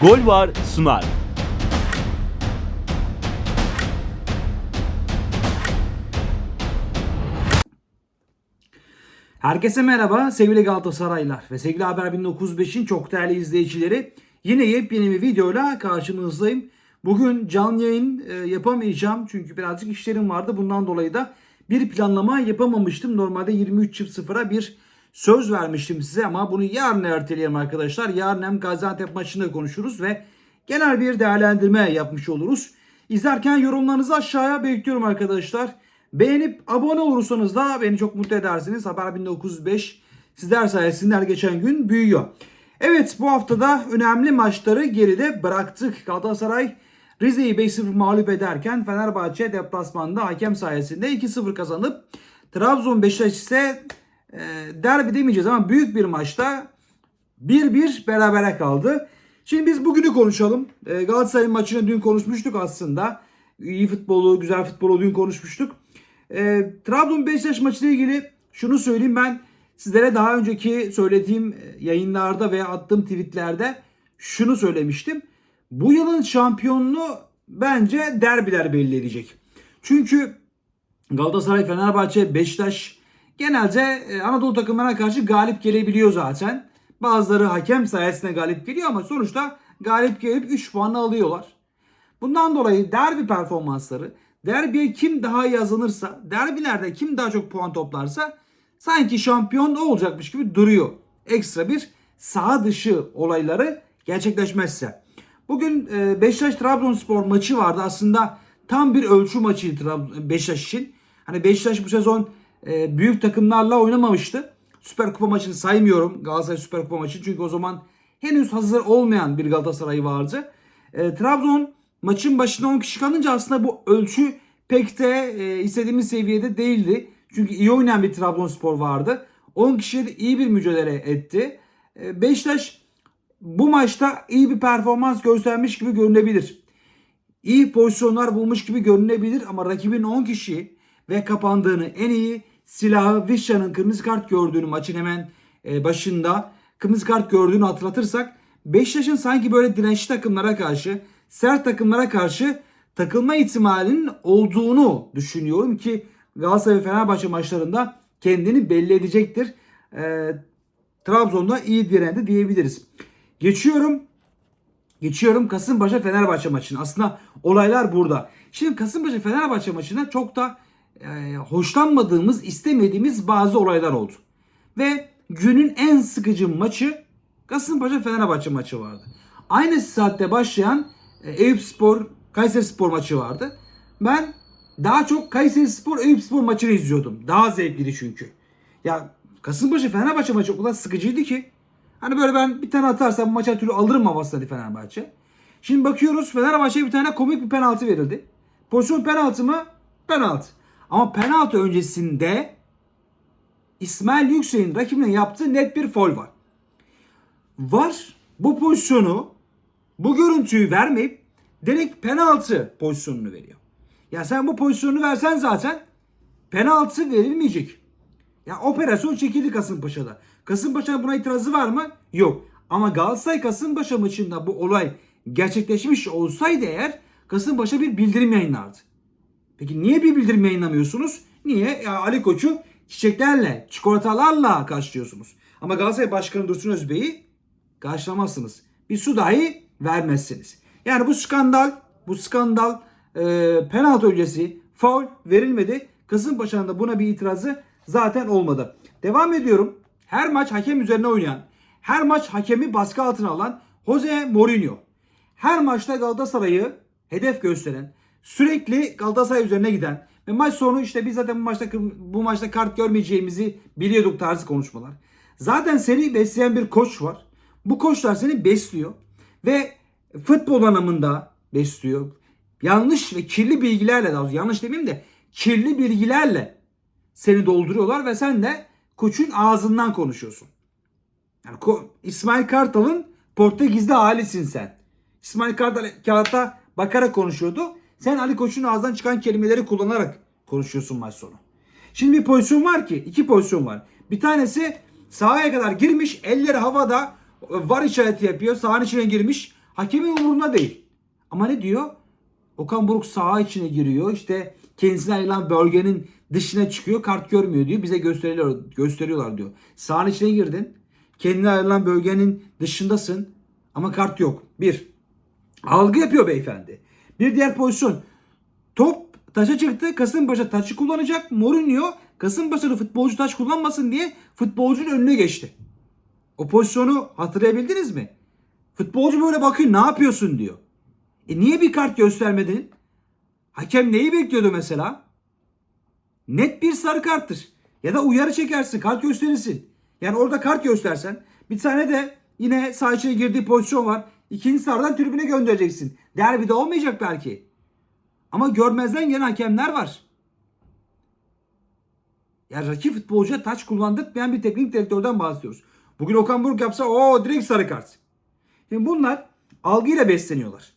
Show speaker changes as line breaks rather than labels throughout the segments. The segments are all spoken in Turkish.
Gol var sunar.
Herkese merhaba sevgili Galatasaraylar ve sevgili Haber 1905'in çok değerli izleyicileri. Yine yepyeni bir videoyla karşınızdayım. Bugün canlı yayın e, yapamayacağım çünkü birazcık işlerim vardı. Bundan dolayı da bir planlama yapamamıştım. Normalde 23.00'a bir söz vermiştim size ama bunu yarın erteleyelim arkadaşlar. Yarın hem Gaziantep maçında konuşuruz ve genel bir değerlendirme yapmış oluruz. İzlerken yorumlarınızı aşağıya bekliyorum arkadaşlar. Beğenip abone olursanız da beni çok mutlu edersiniz. Haber 1905 sizler sayesinde her geçen gün büyüyor. Evet bu haftada önemli maçları geride bıraktık. Galatasaray Rize'yi 5-0 mağlup ederken Fenerbahçe deplasmanda hakem sayesinde 2-0 kazanıp Trabzon Beşiktaş ise e, derbi demeyeceğiz ama büyük bir maçta 1-1 berabere kaldı. Şimdi biz bugünü konuşalım. E, Galatasaray maçını dün konuşmuştuk aslında. İyi futbolu, güzel futbolu dün konuşmuştuk. E, Trabzon Beşiktaş maçıyla ilgili şunu söyleyeyim ben sizlere daha önceki söylediğim yayınlarda veya attığım tweetlerde şunu söylemiştim. Bu yılın şampiyonluğu bence derbiler belli edecek. Çünkü Galatasaray, Fenerbahçe, Beşiktaş genelde e, Anadolu takımlarına karşı galip gelebiliyor zaten. Bazıları hakem sayesinde galip geliyor ama sonuçta galip gelip 3 puanı alıyorlar. Bundan dolayı derbi performansları, derbiye kim daha iyi yazılırsa, derbilerde kim daha çok puan toplarsa sanki şampiyon olacakmış gibi duruyor. Ekstra bir saha dışı olayları gerçekleşmezse. Bugün e, Beşiktaş Trabzonspor maçı vardı. Aslında tam bir ölçü maçıydı Beşiktaş için. Hani Beşiktaş bu sezon e, büyük takımlarla oynamamıştı. Süper Kupa maçını saymıyorum. Galatasaray Süper Kupa maçı. Çünkü o zaman henüz hazır olmayan bir Galatasaray vardı. E, Trabzon maçın başına 10 kişi kalınca aslında bu ölçü pek de e, istediğimiz seviyede değildi. Çünkü iyi oynayan bir Trabzonspor vardı. 10 kişiye de iyi bir mücadele etti. E, Beşiktaş bu maçta iyi bir performans göstermiş gibi görünebilir. İyi pozisyonlar bulmuş gibi görünebilir ama rakibin 10 kişi ve kapandığını en iyi silahı Vişya'nın kırmızı kart gördüğünü maçın hemen e, başında kırmızı kart gördüğünü hatırlatırsak Beşiktaş'ın sanki böyle dirençli takımlara karşı sert takımlara karşı takılma ihtimalinin olduğunu düşünüyorum ki Galatasaray ve Fenerbahçe maçlarında kendini belli edecektir. E, Trabzon'da iyi direndi diyebiliriz. Geçiyorum. Geçiyorum Kasımpaşa Fenerbahçe maçına. Aslında olaylar burada. Şimdi Kasımpaşa Fenerbahçe maçında çok da e, hoşlanmadığımız, istemediğimiz bazı olaylar oldu. Ve günün en sıkıcı maçı Kasımpaşa Fenerbahçe maçı vardı. Aynı saatte başlayan e, Eyüp Spor Kayseri Spor maçı vardı. Ben daha çok Kayseri Spor Eyüp Spor maçını izliyordum. Daha zevkliydi çünkü. Ya Kasımpaşa Fenerbahçe maçı o kadar sıkıcıydı ki. Hani böyle ben bir tane atarsam bu maç her türlü alırım havasını Fenerbahçe. Şimdi bakıyoruz Fenerbahçe'ye bir tane komik bir penaltı verildi. Pozisyon penaltı mı? Penaltı. Ama penaltı öncesinde İsmail Yüksek'in rakibine yaptığı net bir foul var. Var bu pozisyonu bu görüntüyü vermeyip direkt penaltı pozisyonunu veriyor. Ya sen bu pozisyonu versen zaten penaltı verilmeyecek. Ya operasyon çekildi Kasımpaşa'da. Kasımpaşa'nın buna itirazı var mı? Yok. Ama Galatasaray Kasımpaşa maçında bu olay gerçekleşmiş olsaydı eğer Kasımpaşa bir bildirim yayınlardı. Peki niye bir bildirim yayınlamıyorsunuz? Niye? Ya Ali Koç'u çiçeklerle, çikolatalarla karşılıyorsunuz. Ama Galatasaray Başkanı Dursun Özbey'i karşılamazsınız. Bir su dahi vermezsiniz. Yani bu skandal, bu skandal e, penaltı öncesi faul verilmedi. Kasımpaşa'nın da buna bir itirazı zaten olmadı. Devam ediyorum. Her maç hakem üzerine oynayan, her maç hakemi baskı altına alan Jose Mourinho. Her maçta Galatasaray'ı hedef gösteren, sürekli Galatasaray üzerine giden ve maç sonu işte biz zaten bu maçta bu maçta kart görmeyeceğimizi biliyorduk tarzı konuşmalar. Zaten seni besleyen bir koç var. Bu koçlar seni besliyor ve futbol anlamında besliyor. Yanlış ve kirli bilgilerle daha yanlış demeyeyim de kirli bilgilerle seni dolduruyorlar ve sen de koçun ağzından konuşuyorsun. Yani Ko- İsmail Kartal'ın Portekizli halisin sen. İsmail Kartal kağıtta bakarak konuşuyordu. Sen Ali Koç'un ağzından çıkan kelimeleri kullanarak konuşuyorsun maç sonu. Şimdi bir pozisyon var ki, iki pozisyon var. Bir tanesi sahaya kadar girmiş, elleri havada var işareti yapıyor. Sahanın içine girmiş. Hakemin umurunda değil. Ama ne diyor? Okan Buruk saha içine giriyor. İşte kendisine ayrılan bölgenin dışına çıkıyor. Kart görmüyor diyor. Bize gösteriyor, gösteriyorlar diyor. Sahanın içine girdin. Kendine ayrılan bölgenin dışındasın. Ama kart yok. Bir. Algı yapıyor beyefendi. Bir diğer pozisyon. Top taça çıktı. Kasımpaşa taçı kullanacak. Mourinho Kasımpaşa'da futbolcu taç kullanmasın diye futbolcunun önüne geçti. O pozisyonu hatırlayabildiniz mi? Futbolcu böyle bakıyor ne yapıyorsun diyor. E niye bir kart göstermedin? Hakem neyi bekliyordu mesela? Net bir sarı karttır. Ya da uyarı çekersin, kart gösterirsin. Yani orada kart göstersen. Bir tane de yine içine girdiği pozisyon var. İkinci sarıdan tribüne göndereceksin. Derbide olmayacak belki. Ama görmezden gelen hakemler var. Ya rakip futbolcuya taç kullandırmayan bir teknik direktörden bahsediyoruz. Bugün Okan Buruk yapsa o direkt sarı kart. Şimdi bunlar algıyla besleniyorlar.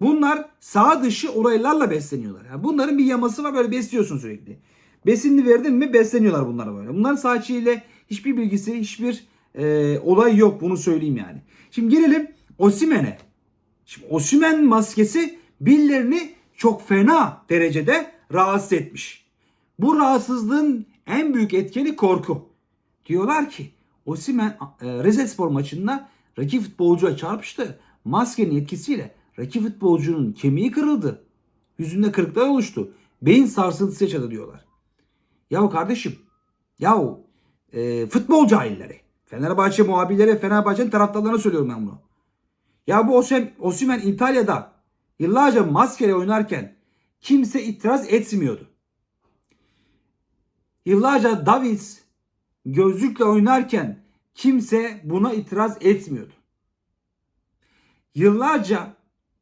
Bunlar sağ dışı olaylarla besleniyorlar. Yani bunların bir yaması var böyle besliyorsun sürekli. Besinli verdin mi besleniyorlar bunlara böyle. Bunların sağ içiyle hiçbir bilgisi, hiçbir e, olay yok bunu söyleyeyim yani. Şimdi gelelim Osimen'e. Şimdi Osimen maskesi birilerini çok fena derecede rahatsız etmiş. Bu rahatsızlığın en büyük etkeni korku. Diyorlar ki Osimen e, Rizespor maçında rakip futbolcuya çarpıştı. Maskenin etkisiyle rakip futbolcunun kemiği kırıldı. Yüzünde kırıklar oluştu. Beyin sarsıntısı yaşadı diyorlar. Yahu kardeşim, yahu e, futbol cahilleri, Fenerbahçe muhabirleri, Fenerbahçe'nin taraftarlarına söylüyorum ben bunu. Ya bu Osim, Osimen İtalya'da yıllarca maskeyle oynarken kimse itiraz etmiyordu. Yıllarca Davids gözlükle oynarken kimse buna itiraz etmiyordu. Yıllarca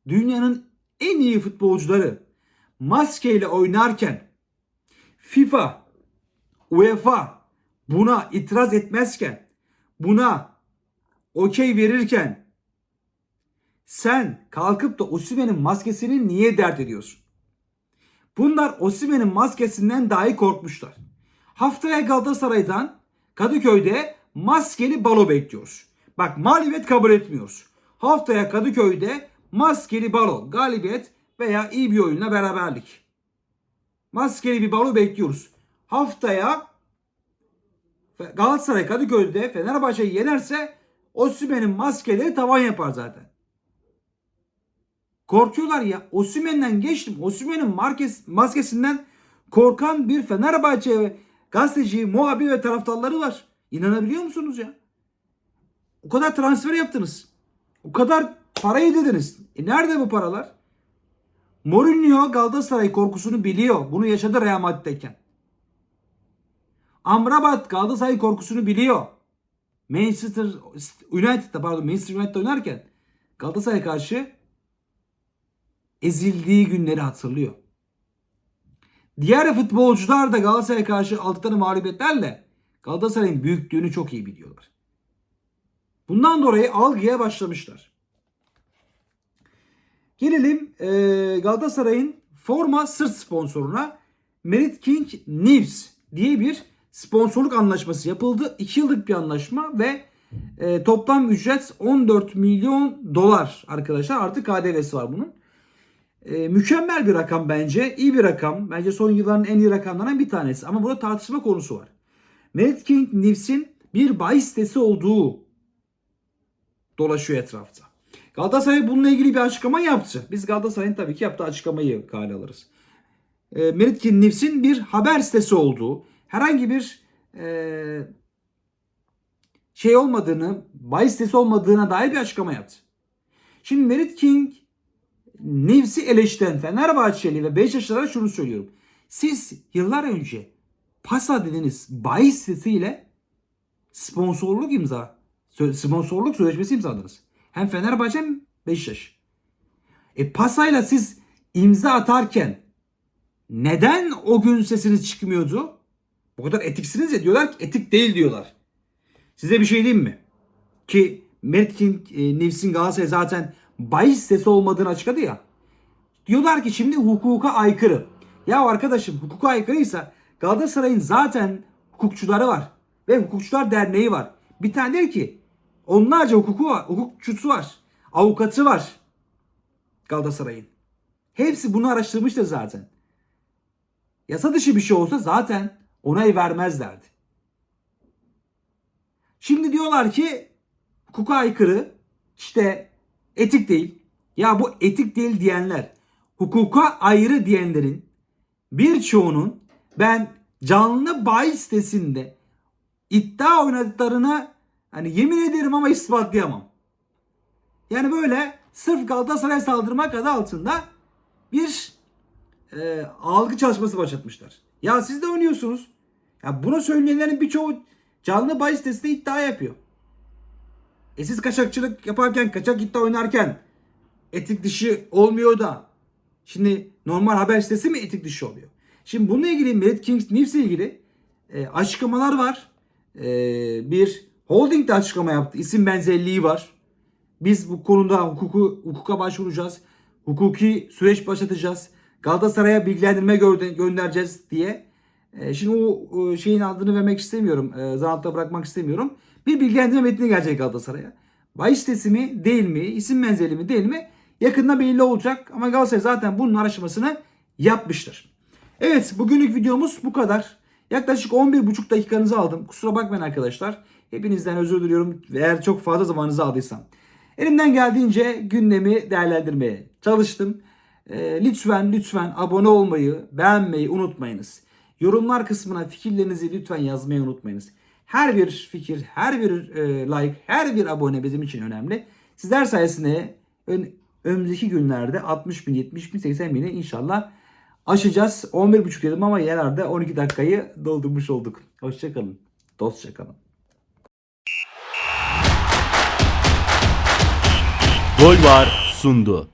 dünyanın en iyi futbolcuları maskeyle oynarken FIFA, UEFA buna itiraz etmezken, buna okey verirken sen kalkıp da Osimhen'in maskesini niye dert ediyorsun? Bunlar Osimhen'in maskesinden dahi korkmuşlar. Haftaya Galatasaray'dan Kadıköy'de maskeli balo bekliyoruz. Bak mağlubiyet kabul etmiyoruz. Haftaya Kadıköy'de maskeli balo, galibiyet veya iyi bir oyunla beraberlik. Maskeli bir balo bekliyoruz. Haftaya Galatasaray Kadıköy'de Fenerbahçe'yi yenerse Osimhen'in maskeleri tavan yapar zaten. Korkuyorlar ya. Osimhen'den geçtim. Osimhen'in maskesinden korkan bir Fenerbahçe gazeteci, muhabir ve taraftarları var. İnanabiliyor musunuz ya? O kadar transfer yaptınız. O kadar para yediniz. E nerede bu paralar? Mourinho Galatasaray korkusunu biliyor. Bunu yaşadı Real Madrid'deyken. Amrabat Galatasaray korkusunu biliyor. Manchester United'da pardon Manchester United'da oynarken Galatasaray karşı ezildiği günleri hatırlıyor. Diğer futbolcular da Galatasaray'a karşı aldıkları mağlubiyetlerle Galatasaray'ın büyüklüğünü çok iyi biliyorlar. Bundan dolayı algıya başlamışlar. Gelelim e, Galatasaray'ın forma sırt sponsoruna Merit King News diye bir sponsorluk anlaşması yapıldı. 2 yıllık bir anlaşma ve e, toplam ücret 14 milyon dolar arkadaşlar. Artık KDV'si var bunun. E, mükemmel bir rakam bence. İyi bir rakam. Bence son yılların en iyi rakamlarından bir tanesi. Ama burada tartışma konusu var. Merit King News'in bir bahis sitesi olduğu dolaşıyor etrafta. Galatasaray bununla ilgili bir açıklama yaptı. Biz Galatasaray'ın tabii ki yaptığı açıklamayı kale alırız. E, Merit King News'in bir haber sitesi olduğu, herhangi bir e, şey olmadığını, bahis sitesi olmadığına dair bir açıklama yaptı. Şimdi Merit King Nefsi eleştiren Fenerbahçeli ve Beşiktaşlılara şunu söylüyorum. Siz yıllar önce Pasa dediniz bahis sitesiyle sponsorluk imza, sponsorluk sözleşmesi imzaladınız. Hem Fenerbahçe hem Beşiktaş. E Pasa'yla siz imza atarken neden o gün sesiniz çıkmıyordu? Bu kadar etiksiniz ya diyorlar ki etik değil diyorlar. Size bir şey diyeyim mi? Ki Mertkin e, Nefs'in Galatasaray zaten bahis sitesi olmadığını açıkladı ya. Diyorlar ki şimdi hukuka aykırı. Ya arkadaşım hukuka aykırıysa Galatasaray'ın zaten hukukçuları var. Ve hukukçular derneği var. Bir tane değil ki onlarca hukuku var, hukukçusu var. Avukatı var Galatasaray'ın. Hepsi bunu araştırmıştır zaten. Yasa dışı bir şey olsa zaten onay vermezlerdi. Şimdi diyorlar ki hukuka aykırı, işte etik değil. Ya bu etik değil diyenler, hukuka ayrı diyenlerin birçoğunun ben canlı bahis sitesinde iddia oynadıklarını hani yemin ederim ama ispatlayamam. Yani böyle sırf Galatasaray saldırmak adı altında bir e, algı çalışması başlatmışlar. Ya siz de oynuyorsunuz. Ya bunu söyleyenlerin birçoğu canlı bahis sitesinde iddia yapıyor. E siz kaçakçılık yaparken, kaçak iddia oynarken etik dışı olmuyor da şimdi normal haber sitesi mi etik dışı oluyor? Şimdi bununla ilgili Merit Kings News'le ilgili e, açıklamalar var. E, bir holding de açıklama yaptı. İsim benzerliği var. Biz bu konuda hukuku, hukuka başvuracağız. Hukuki süreç başlatacağız. Galatasaray'a bilgilendirme gö- göndereceğiz diye. E, şimdi o şeyin adını vermek istemiyorum. E, zanatta bırakmak istemiyorum. Bir bilgilendirme metni gelecek Galatasaray'a. Bahis sitesi mi değil mi? İsim benzeri mi değil mi? Yakında belli olacak. Ama Galatasaray zaten bunun araştırmasını yapmıştır. Evet bugünlük videomuz bu kadar. Yaklaşık 11,5 dakikanızı aldım. Kusura bakmayın arkadaşlar. Hepinizden özür diliyorum eğer çok fazla zamanınızı aldıysam. Elimden geldiğince gündemi değerlendirmeye çalıştım. Ee, lütfen lütfen abone olmayı, beğenmeyi unutmayınız. Yorumlar kısmına fikirlerinizi lütfen yazmayı unutmayınız. Her bir fikir, her bir e, like, her bir abone bizim için önemli. Sizler sayesinde ön, önümüzdeki günlerde 60 bin, 70 bin, 80 bini inşallah aşacağız. 11.5 dedim ama yerlerde 12 dakikayı doldurmuş olduk. Hoşçakalın. Dostça kalın.
Gol var sundu.